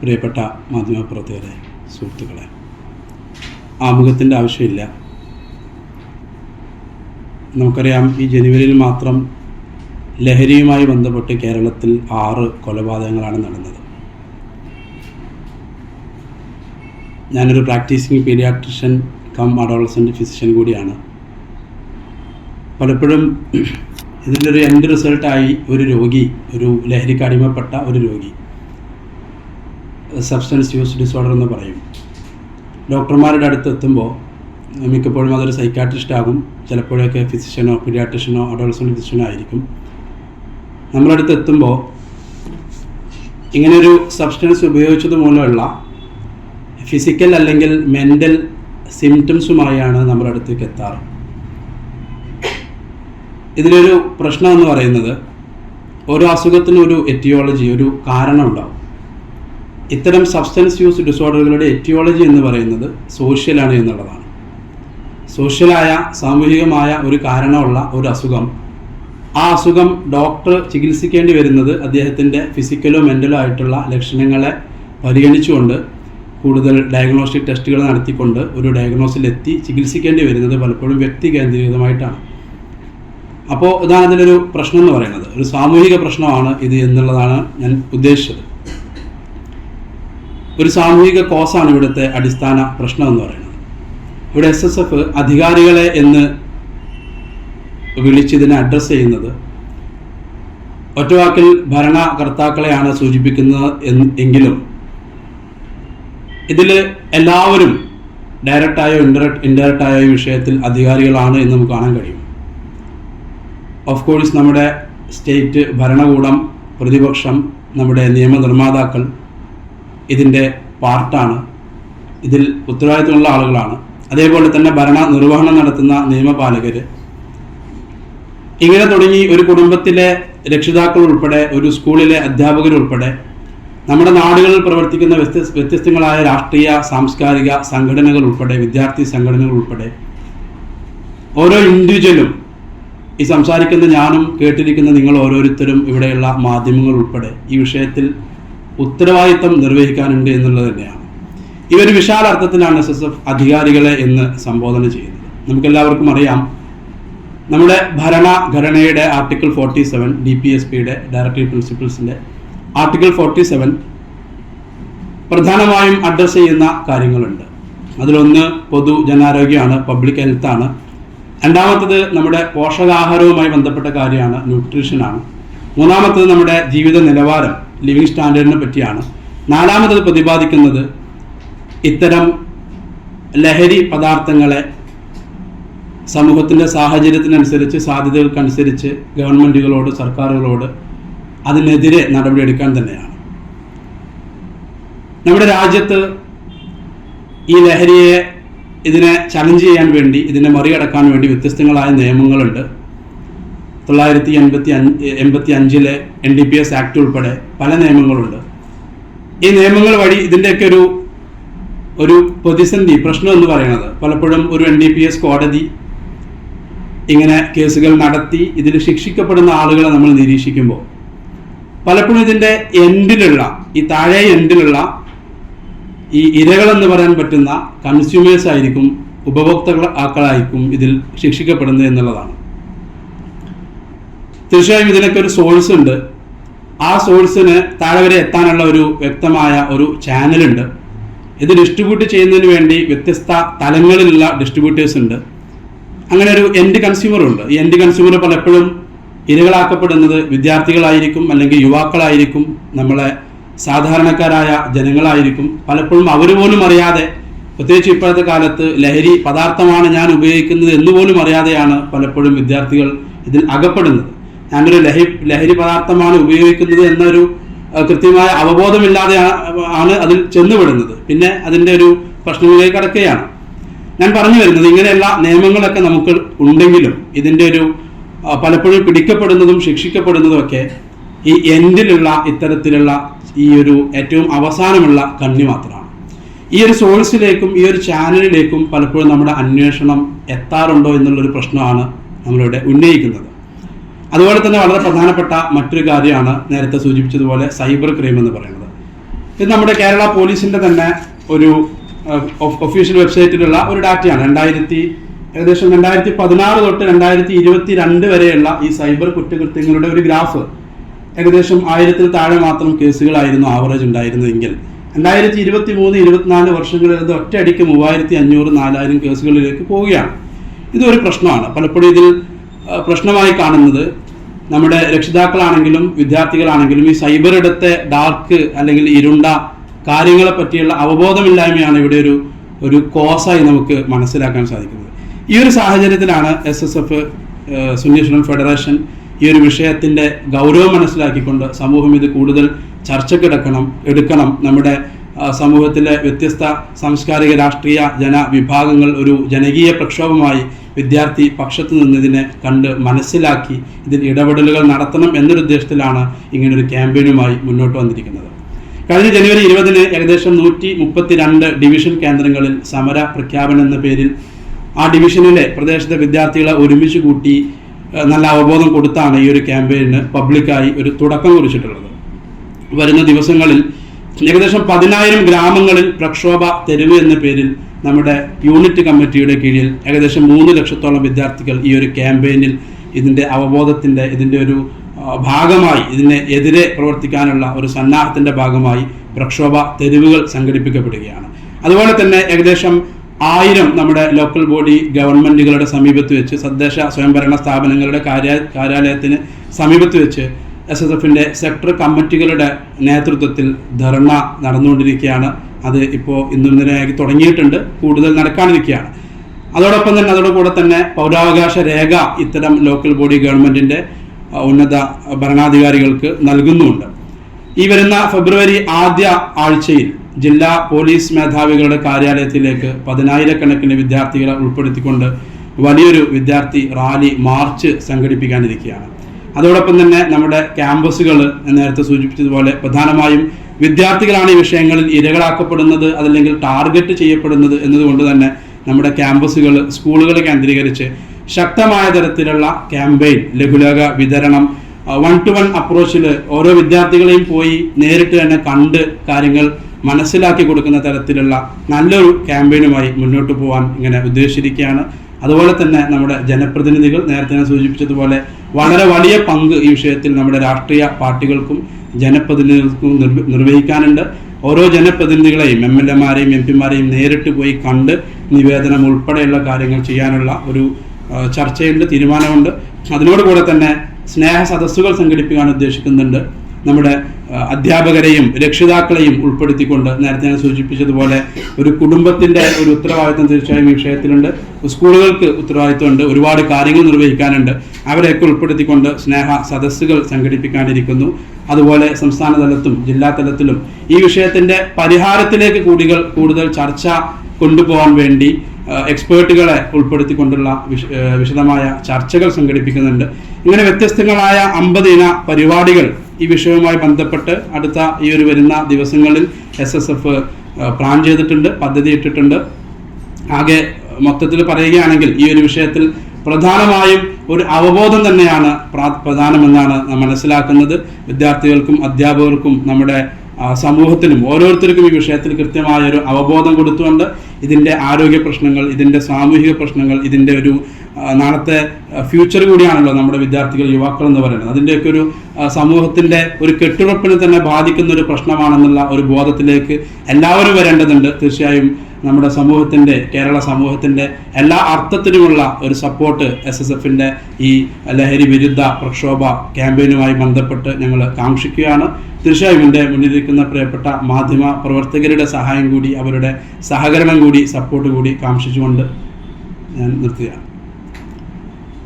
പ്രിയപ്പെട്ട മാധ്യമപ്രവർത്തകരെ സുഹൃത്തുക്കളെ ആമുഖത്തിന്റെ ആവശ്യമില്ല. നമുക്കറിയാം ഈ ജനുവരിയിൽ മാത്രം ലഹരിയുമായി ബന്ധപ്പെട്ട് കേരളത്തിൽ ആറ് കൊലപാതകങ്ങളാണ് നടന്നത്. ഞാനൊരു practising paediatrician cum adolescent physician കൂടിയാണ്. പലപ്പോഴും ഇതിന്റെ ഒരു എൻഡ് റിസൾട്ടായി ഒരു രോഗി ഒരു ലഹരിക്ക് അടിമപ്പെട്ട ഒരു രോഗി സബ്സ്റ്റൻസ് യൂസ് ഡിസോർഡർ എന്ന് പറയും. ഡോക്ടർമാരുടെ അടുത്ത് എത്തുമ്പോൾ മിക്കപ്പോഴും അതൊരു സൈക്കാട്രിസ്റ്റ് ആകും. ചിലപ്പോഴൊക്കെ ഫിസിഷ്യനോ പീഡിയാട്രിഷ്യനോ അഡോളസന്റ് ഫിസിഷ്യനോ ആയിരിക്കും നമ്മുടെ അടുത്ത് എത്തുമ്പോൾ ഇങ്ങനൊരു സബ്സ്റ്റൻസ് ഉപയോഗിച്ചത് മൂലമുള്ള ഫിസിക്കൽ അല്ലെങ്കിൽ മെന്റൽ സിംറ്റംസുമായാണ് നമ്മുടെ അടുത്തേക്ക് എത്താറ്. ഇതിലൊരു പ്രശ്നം എന്ന് പറയുന്നത് ഓരോ അസുഖത്തിനും ഒരു എറ്റിയോളജി ഒരു കാരണം ഉണ്ടാവും. ഇത്തരം സബ്സ്റ്റൻസ് യൂസ് ഡിസോർഡറുകളുടെ എറ്റിയോളജി എന്ന് പറയുന്നത് സോഷ്യലാണ് എന്നുള്ളതാണ്. സോഷ്യലായ സാമൂഹികമായ ഒരു കാരണമുള്ള ഒരു അസുഖം. ആ അസുഖം ഡോക്ടർ ചികിത്സിക്കേണ്ടി വരുന്നത് അദ്ദേഹത്തിന്റെ ഫിസിക്കലോ മെന്റലോ ആയിട്ടുള്ള ലക്ഷണങ്ങളെ പരിഗണിച്ചുകൊണ്ട് കൂടുതൽ ഡയഗ്നോസ്റ്റിക് ടെസ്റ്റുകൾ നടത്തിക്കൊണ്ട് ഒരു ഡയഗ്നോസിലെത്തി ചികിത്സിക്കേണ്ടി വരുന്നത് പലപ്പോഴും വ്യക്തി കേന്ദ്രീകൃതമായിട്ടാണ്. അപ്പോൾ ഇതാണ് അതിലൊരു പ്രശ്നം എന്ന് പറയുന്നത്. ഒരു സാമൂഹിക പ്രശ്നമാണ് ഇത് എന്നുള്ളതാണ് ഞാൻ ഉദ്ദേശിച്ചത്. ഒരു സാമൂഹിക കോസാണ് ഇവിടുത്തെ അടിസ്ഥാന പ്രശ്നം എന്ന് പറയുന്നത്. ഇവിടെ എസ് എസ് എഫ് അധികാരികളെ എന്ന് വിളിച്ചിതിനെ അഡ്രസ്സ് ചെയ്യുന്നത് ഒറ്റവാക്കിൽ ഭരണകർത്താക്കളെയാണ് സൂചിപ്പിക്കുന്നത് എങ്കിലും ഇതിൽ എല്ലാവരും ഡയറക്റ്റായോ ഇൻഡയറക്റ്റ് ഇൻഡയറക്റ്റായോ ഈ വിഷയത്തിൽ അധികാരികളാണ് എന്ന് നമുക്ക് കാണാൻ കഴിയും. ഓഫ് കോഴ്സ് നമ്മുടെ സ്റ്റേറ്റ് ഭരണകൂടം പ്രതിപക്ഷം നമ്മുടെ നിയമനിർമ്മാതാക്കൾ ഇതിന്റെ പാർട്ടാണ്. ഇതിൽ ഉത്തരവാദിത്തമുള്ള ആളുകളാണ്. അതേപോലെ തന്നെ ഭരണ നിർവഹണം നടത്തുന്ന നിയമപാലകർ ഇങ്ങനെ തുടങ്ങി ഒരു കുടുംബത്തിലെ രക്ഷിതാക്കൾ ഉൾപ്പെടെ ഒരു സ്കൂളിലെ അധ്യാപകർ ഉൾപ്പെടെ നമ്മുടെ നാടുകളിൽ പ്രവർത്തിക്കുന്ന വ്യത്യസ്ത വ്യത്യസ്തങ്ങളായ രാഷ്ട്രീയ സാംസ്കാരിക സംഘടനകൾ ഉൾപ്പെടെ വിദ്യാർത്ഥി സംഘടനകൾ ഉൾപ്പെടെ ഓരോ ഇൻഡിവിജ്വലും ഈ സംസാരിക്കുന്ന ഞാനും കേട്ടിരിക്കുന്ന നിങ്ങൾ ഓരോരുത്തരും ഇവിടെയുള്ള മാധ്യമങ്ങൾ ഉൾപ്പെടെ ഈ വിഷയത്തിൽ ഉത്തരവാദിത്തം നിർവഹിക്കാനുണ്ട് എന്നുള്ളത് തന്നെയാണ്. ഇവർ വിശാല അർത്ഥത്തിലാണ് എസ് എസ് എഫ് അധികാരികളെ എന്ന് സംബോധന ചെയ്യുന്നത്. നമുക്കെല്ലാവർക്കും അറിയാം നമ്മുടെ ഭരണഘടനയുടെ article forty seven D P S പിയുടെ ഡയറക്ടറി പ്രിൻസിപ്പിൾസിന്റെ ആർട്ടിക്കിൾ ഫോർട്ടി സെവൻ പ്രധാനമായും അഡ്രസ്സ് ചെയ്യുന്ന കാര്യങ്ങളുണ്ട്. അതിലൊന്ന് പൊതു ജനാരോഗ്യമാണ് പബ്ലിക് ഹെൽത്താണ് രണ്ടാമത്തത് നമ്മുടെ പോഷകാഹാരവുമായി ബന്ധപ്പെട്ട കാര്യമാണ് ന്യൂട്രീഷനാണ് മൂന്നാമത്തത് നമ്മുടെ ജീവിത നിലവാരം. ലിവിങ് സ്റ്റാൻഡേർഡിനെ പറ്റിയാണ്. നാലാമത്തത് പ്രതിപാദിക്കുന്നത് ഇത്തരം ലഹരി പദാർത്ഥങ്ങളെ സമൂഹത്തിന്റെ സാഹചര്യത്തിനനുസരിച്ച് സാധ്യതകൾക്കനുസരിച്ച് ഗവൺമെന്റുകളോട് സർക്കാരുകളോട് അതിനെതിരെ നടപടിയെടുക്കാൻ തന്നെയാണ്. നമ്മുടെ രാജ്യത്ത് ഈ ലഹരിയെ ഇതിനെ ചലഞ്ച് ചെയ്യാൻ വേണ്ടി ഇതിനെ മറികടക്കാൻ വേണ്ടി വ്യത്യസ്തങ്ങളായ നിയമങ്ങളുണ്ട്. തൊള്ളായിരത്തി എൺപത്തി അഞ്ച് എൺപത്തി അഞ്ചിലെ N D P S act ഉൾപ്പെടെ പല നിയമങ്ങളുണ്ട്. ഈ നിയമങ്ങൾ വഴി ഇതിന്റെയൊക്കെ ഒരു ഒരു പ്രതിസന്ധി പ്രശ്നം എന്ന് പറയുന്നത് പലപ്പോഴും ഒരു എൻ ഡി പി എസ് കോടതി ഇങ്ങനെ കേസുകൾ നടത്തി ഇതിൽ ശിക്ഷിക്കപ്പെടുന്ന ആളുകളെ നമ്മൾ നിരീക്ഷിക്കുമ്പോൾ പലപ്പോഴും ഇതിന്റെ എൻഡിലുള്ള ഈ താഴെ എൻഡിലുള്ള ഈ ഇരകളെന്ന് പറയാൻ പറ്റുന്ന കൺസ്യൂമേഴ്സ് ആയിരിക്കും ഉപഭോക്താക്കൾ ഇതിൽ ശിക്ഷിക്കപ്പെടുന്നത് എന്നുള്ളതാണ്. തീർച്ചയായും ഇതിനൊക്കെ ഒരു സോഴ്സ് ഉണ്ട്. ആ സോഴ്സിന് താഴെ വരെ എത്താനുള്ള ഒരു വ്യക്തമായ ഒരു ചാനലുണ്ട് ഇത് ഡിസ്ട്രിബ്യൂട്ട് ചെയ്യുന്നതിന് വേണ്ടി വ്യത്യസ്ത തലങ്ങളിലുള്ള ഡിസ്ട്രിബ്യൂട്ടേഴ്സ് ഉണ്ട്. അങ്ങനെ ഒരു എൻഡ് കൺസ്യൂമർ ഉണ്ട്. ഈ എൻഡ് കൺസ്യൂമർ പലപ്പോഴും ഇരകളാക്കപ്പെടുന്നത് വിദ്യാർത്ഥികളായിരിക്കും അല്ലെങ്കിൽ യുവാക്കളായിരിക്കും നമ്മളെ സാധാരണക്കാരായ ജനങ്ങളായിരിക്കും. പലപ്പോഴും അവർ പോലും അറിയാതെ പ്രത്യേകിച്ച് ഇപ്പോഴത്തെ കാലത്ത് ലഹരി പദാർത്ഥമാണ് ഞാൻ ഉപയോഗിക്കുന്നത് എന്ന് പോലും അറിയാതെയാണ് പലപ്പോഴും വിദ്യാർത്ഥികൾ ഇതിൽ അകപ്പെടുന്നത്. ഞാനൊരു ലഹരി ലഹരി പദാർത്ഥമാണ് ഉപയോഗിക്കുന്നത് എന്നൊരു കൃത്യമായ അവബോധമില്ലാതെ ആണ് അതിൽ ചെന്നുപെടുന്നത്. പിന്നെ അതിന്റെ ഒരു പ്രശ്നങ്ങളിലേക്ക് കടക്കുകയാണ്. ഞാൻ പറഞ്ഞു വരുന്നത് ഇങ്ങനെയുള്ള നിയമങ്ങളൊക്കെ നമുക്ക് ഉണ്ടെങ്കിലും ഇതിന്റെ ഒരു പലപ്പോഴും പിടിക്കപ്പെടുന്നതും ശിക്ഷിക്കപ്പെടുന്നതും ഒക്കെ ഈ എൻഡിലുള്ള ഇത്തരത്തിലുള്ള ഈ ഒരു ഏറ്റവും അവസാനമുള്ള കണ്ണി മാത്രമാണ്. ഈ ഒരു സോഴ്സിലേക്കും ഈ ഒരു ചാനലിലേക്കും പലപ്പോഴും നമ്മുടെ അന്വേഷണം എത്താറുണ്ടോ എന്നുള്ളൊരു പ്രശ്നമാണ് നമ്മളിവിടെ ഉന്നയിക്കുന്നത്. അതുപോലെ തന്നെ വളരെ പ്രധാനപ്പെട്ട മറ്റൊരു കാര്യമാണ് നേരത്തെ സൂചിപ്പിച്ചതുപോലെ സൈബർ ക്രൈം എന്ന് പറയുന്നത്. ഇത് നമ്മുടെ കേരള പോലീസിന്റെ തന്നെ ഒരു ഒഫീഷ്യൽ വെബ്സൈറ്റിലുള്ള ഒരു ഡാറ്റയാണ്. രണ്ടായിരത്തി ഏകദേശം രണ്ടായിരത്തി പതിനാറ് തൊട്ട് രണ്ടായിരത്തി ഇരുപത്തി രണ്ട് വരെയുള്ള ഈ സൈബർ കുറ്റകൃത്യങ്ങളുടെ ഒരു ഗ്രാഫ് ഏകദേശം ആയിരത്തിൽ താഴെ മാത്രം കേസുകളായിരുന്നു ആവറേജ് ഉണ്ടായിരുന്നതെങ്കിൽ. രണ്ടായിരത്തി ഇരുപത്തി മൂന്ന് ഇരുപത്തിനാല് വർഷങ്ങളിൽ ഇത് ഒറ്റയടിക്ക് മൂവായിരത്തി അഞ്ഞൂറ് നാലായിരം കേസുകളിലേക്ക് പോവുകയാണ്. ഇതൊരു പ്രശ്നമാണ്. പലപ്പോഴും ഇതിൽ പ്രശ്നമായി കാണുന്നത് നമ്മുടെ രക്ഷിതാക്കളാണെങ്കിലും വിദ്യാർത്ഥികളാണെങ്കിലും ഈ സൈബർ ഇടത്തെ ഡാർക്ക് അല്ലെങ്കിൽ ഇരുണ്ട കാര്യങ്ങളെ പറ്റിയുള്ള അവബോധമില്ലായ്മയാണ് ഇവിടെ ഒരു ഒരു കോസായി നമുക്ക് മനസ്സിലാക്കാൻ സാധിക്കുന്നത്. ഈ ഒരു സാഹചര്യത്തിലാണ് S S F Sunni federation ഈ ഒരു വിഷയത്തിന്റെ ഗൗരവം മനസ്സിലാക്കിക്കൊണ്ട് സമൂഹം ഇത് കൂടുതൽ ചർച്ചക്കെടുക്കണം എടുക്കണം നമ്മുടെ സമൂഹത്തിലെ വ്യത്യസ്ത സാംസ്കാരിക രാഷ്ട്രീയ ജനവിഭാഗങ്ങൾ ഒരു ജനകീയ പ്രക്ഷോഭമായി വിദ്യാർത്ഥി പക്ഷത്ത് നിന്നതിനെ കണ്ട് മനസ്സിലാക്കി ഇതിൽ ഇടപെടലുകൾ നടത്തണം എന്നൊരു ഉദ്ദേശത്തിലാണ് ഇങ്ങനൊരു ക്യാമ്പയിനുമായി മുന്നോട്ട് വന്നിരിക്കുന്നത്. കഴിഞ്ഞ ജനുവരി ഇരുപതിന് ഏകദേശം നൂറ്റി മുപ്പത്തിരണ്ട് ഡിവിഷൻ കേന്ദ്രങ്ങളിൽ സമര പ്രഖ്യാപനം എന്ന പേരിൽ ആ ഡിവിഷനിലെ പ്രദേശത്തെ വിദ്യാർത്ഥികളെ ഒരുമിച്ച് കൂട്ടി നല്ല അവബോധം കൊടുത്താണ് ഈ ഒരു ക്യാമ്പയിന് പബ്ലിക്കായി ഒരു തുടക്കം കുറിച്ചിട്ടുള്ളത്. വരുന്ന ദിവസങ്ങളിൽ ഏകദേശം പതിനായിരം ഗ്രാമങ്ങളിൽ പ്രക്ഷോഭ തെരുവ് എന്ന പേരിൽ നമ്മുടെ യൂണിറ്റ് കമ്മിറ്റിയുടെ കീഴിൽ ഏകദേശം മൂന്ന് ലക്ഷത്തോളം വിദ്യാർത്ഥികൾ ഈ ഒരു ക്യാമ്പയിനിൽ ഇതിന്റെ അവബോധത്തിന്റെ ഇതിന്റെ ഒരു ഭാഗമായി ഇതിനെ എതിരെ പ്രവർത്തിക്കാനുള്ള ഒരു സന്നാഹത്തിന്റെ ഭാഗമായി പ്രക്ഷോഭ തെരുവുകൾ സംഘടിപ്പിക്കപ്പെടുകയാണ്. അതുപോലെ തന്നെ ഏകദേശം ആയിരം നമ്മുടെ ലോക്കൽ ബോഡി ഗവൺമെന്റുകളുടെ സമീപത്ത് വെച്ച് തദ്ദേശ സ്വയംഭരണ സ്ഥാപനങ്ങളുടെ കാര്യ കാര്യാലയത്തിന് സമീപത്ത് വെച്ച് എസ് എസ് എഫിന്റെ സെക്ടർ കമ്മിറ്റികളുടെ നേതൃത്വത്തിൽ ധർണ നടന്നുകൊണ്ടിരിക്കുകയാണ്. അത് ഇപ്പോൾ ഇന്നും ഇന്നലെയായി തുടങ്ങിയിട്ടുണ്ട്. കൂടുതൽ നടക്കാനിരിക്കുകയാണ്. അതോടൊപ്പം തന്നെ അതോടുകൂടെ തന്നെ പൗരാവകാശ രേഖ ഇത്തരം ലോക്കൽ ബോഡി ഗവൺമെന്റിന്റെ ഉന്നത ഭരണാധികാരികൾക്ക് നൽകുന്നുമുണ്ട് ഈ വരുന്ന ഫെബ്രുവരി ആദ്യ ആഴ്ചയിൽ ജില്ലാ പോലീസ് മേധാവികളുടെ കാര്യാലയത്തിലേക്ക് പതിനായിരക്കണക്കിന് വിദ്യാർത്ഥികളെ ഉൾപ്പെടുത്തിക്കൊണ്ട് വലിയൊരു വിദ്യാർത്ഥി റാലി മാർച്ച് സംഘടിപ്പിക്കാനിരിക്കുകയാണ്. അതോടൊപ്പം തന്നെ നമ്മുടെ ക്യാമ്പസുകൾ നേരത്തെ സൂചിപ്പിച്ചതുപോലെ പ്രധാനമായും വിദ്യാർത്ഥികളാണ് ഈ വിഷയങ്ങളിൽ ഇരകളാക്കപ്പെടുന്നത് അതല്ലെങ്കിൽ ടാർഗറ്റ് ചെയ്യപ്പെടുന്നത് എന്നതുകൊണ്ട് തന്നെ നമ്മുടെ ക്യാമ്പസുകൾ സ്കൂളുകൾ കേന്ദ്രീകരിച്ച് ശക്തമായ തരത്തിലുള്ള ക്യാമ്പയിൻ ലഘുലേഖ വിതരണം വൺ ടു വൺ അപ്രോച്ചിൽ ഓരോ വിദ്യാർത്ഥികളെയും പോയി നേരിട്ട് തന്നെ കണ്ട് കാര്യങ്ങൾ മനസ്സിലാക്കി കൊടുക്കുന്ന തരത്തിലുള്ള നല്ലൊരു ക്യാമ്പയിനുമായി മുന്നോട്ട് പോകാൻ ഇങ്ങനെ ഉദ്ദേശിച്ചിരിക്കുകയാണ്. അതുപോലെ തന്നെ നമ്മുടെ ജനപ്രതിനിധികൾ നേരത്തെ ഞാൻ സൂചിപ്പിച്ചതുപോലെ വളരെ വലിയ പങ്ക് ഈ വിഷയത്തിൽ നമ്മുടെ രാഷ്ട്രീയ പാർട്ടികൾക്കും ജനപ്രതിനിധികൾക്കും നിർവഹിക്കാനുണ്ട്. ഓരോ ജനപ്രതിനിധികളെയും എം എൽ എമാരെയും എം പിമാരെയും നേരിട്ട് പോയി കണ്ട് നിവേദനം ഉൾപ്പെടെയുള്ള കാര്യങ്ങൾ ചെയ്യാനുള്ള ഒരു ചർച്ചയുണ്ട് തീരുമാനമുണ്ട്. അതിനോട് കൂടെ തന്നെ സ്നേഹ സദസ്സുകൾ സംഘടിപ്പിക്കാൻ ഉദ്ദേശിക്കുന്നുണ്ട്. നമ്മുടെ അധ്യാപകരെയും രക്ഷിതാക്കളെയും ഉൾപ്പെടുത്തിക്കൊണ്ട് നേരത്തെ ഞാൻ സൂചിപ്പിച്ചതുപോലെ ഒരു കുടുംബത്തിന്റെ ഒരു ഉത്തരവാദിത്വം തീർച്ചയായും ഈ വിഷയത്തിലുണ്ട്. സ്കൂളുകൾക്ക് ഉത്തരവാദിത്വമുണ്ട്. ഒരുപാട് കാര്യങ്ങൾ നിർവഹിക്കാനുണ്ട്. അവരെയൊക്കെ ഉൾപ്പെടുത്തിക്കൊണ്ട് സ്നേഹ സദസ്സുകൾ സംഘടിപ്പിക്കാനിരിക്കുന്നു. അതുപോലെ സംസ്ഥാന തലത്തും ജില്ലാ തലത്തിലും ഈ വിഷയത്തിന്റെ പരിഹാരത്തിലേക്ക് കൂടികൾ കൂടുതൽ ചർച്ച കൊണ്ടുപോകാൻ വേണ്ടി എക്സ്പേർട്ടുകളെ ഉൾപ്പെടുത്തിക്കൊണ്ടുള്ള വിശ- വിശദമായ ചർച്ചകൾ സംഘടിപ്പിക്കുന്നുണ്ട്. ഇങ്ങനെ വ്യത്യസ്തങ്ങളായ അമ്പത് ഇന പരിപാടികൾ ഈ വിഷയവുമായി ബന്ധപ്പെട്ട് അടുത്ത ഈ ഒരു വരുന്ന ദിവസങ്ങളിൽ എസ് എസ് എഫ് പ്ലാൻ ചെയ്തിട്ടുണ്ട് പദ്ധതി ഇട്ടിട്ടുണ്ട്. ആകെ മൊത്തത്തിൽ പറയുകയാണെങ്കിൽ ഈ ഒരു വിഷയത്തിൽ പ്രധാനമായും ഒരു അവബോധം തന്നെയാണ് പ്രധാനമെന്നാണ് നാം മനസ്സിലാക്കുന്നത്. വിദ്യാർത്ഥികൾക്കും അധ്യാപകർക്കും നമ്മുടെ സമൂഹത്തിനും ഓരോരുത്തർക്കും ഈ വിഷയത്തിൽ കൃത്യമായ ഒരു അവബോധം കൊടുത്തുകൊണ്ട് ഇതിന്റെ ആരോഗ്യ പ്രശ്നങ്ങൾ ഇതിന്റെ സാമൂഹിക പ്രശ്നങ്ങൾ ഇതിന്റെ ഒരു നാളത്തെ ഫ്യൂച്ചർ കൂടിയാണല്ലോ നമ്മുടെ വിദ്യാർത്ഥികൾ യുവാക്കൾ എന്ന് പറയുന്നത്. അതിന്റെയൊക്കെ ഒരു സമൂഹത്തിന്റെ ഒരു കെട്ടുറപ്പിനെ തന്നെ ബാധിക്കുന്ന ഒരു പ്രശ്നമാണെന്നുള്ള ഒരു ബോധത്തിലേക്ക് എല്ലാവരും വരേണ്ടതുണ്ട്. തീർച്ചയായും നമ്മുടെ സമൂഹത്തിന്റെ കേരള സമൂഹത്തിന്റെ എല്ലാ അർത്ഥത്തിലുമുള്ള ഒരു സപ്പോർട്ട് എസ് എസ് എഫിന്റെ ഈ ലഹരി വിരുദ്ധ പ്രക്ഷോഭ ക്യാമ്പയിനുമായി ബന്ധപ്പെട്ട് ഞങ്ങൾ കാക്ഷിക്കുകയാണ്. തീർച്ചയായും എന്റെ മുന്നിലിരിക്കുന്ന പ്രിയപ്പെട്ട മാധ്യമ പ്രവർത്തകരുടെ സഹായം കൂടി അവരുടെ സഹകരണം കൂടി സപ്പോർട്ട് കൂടി കാക്ഷിച്ചുകൊണ്ട് ഞാൻ നിർത്തുകയാണ്.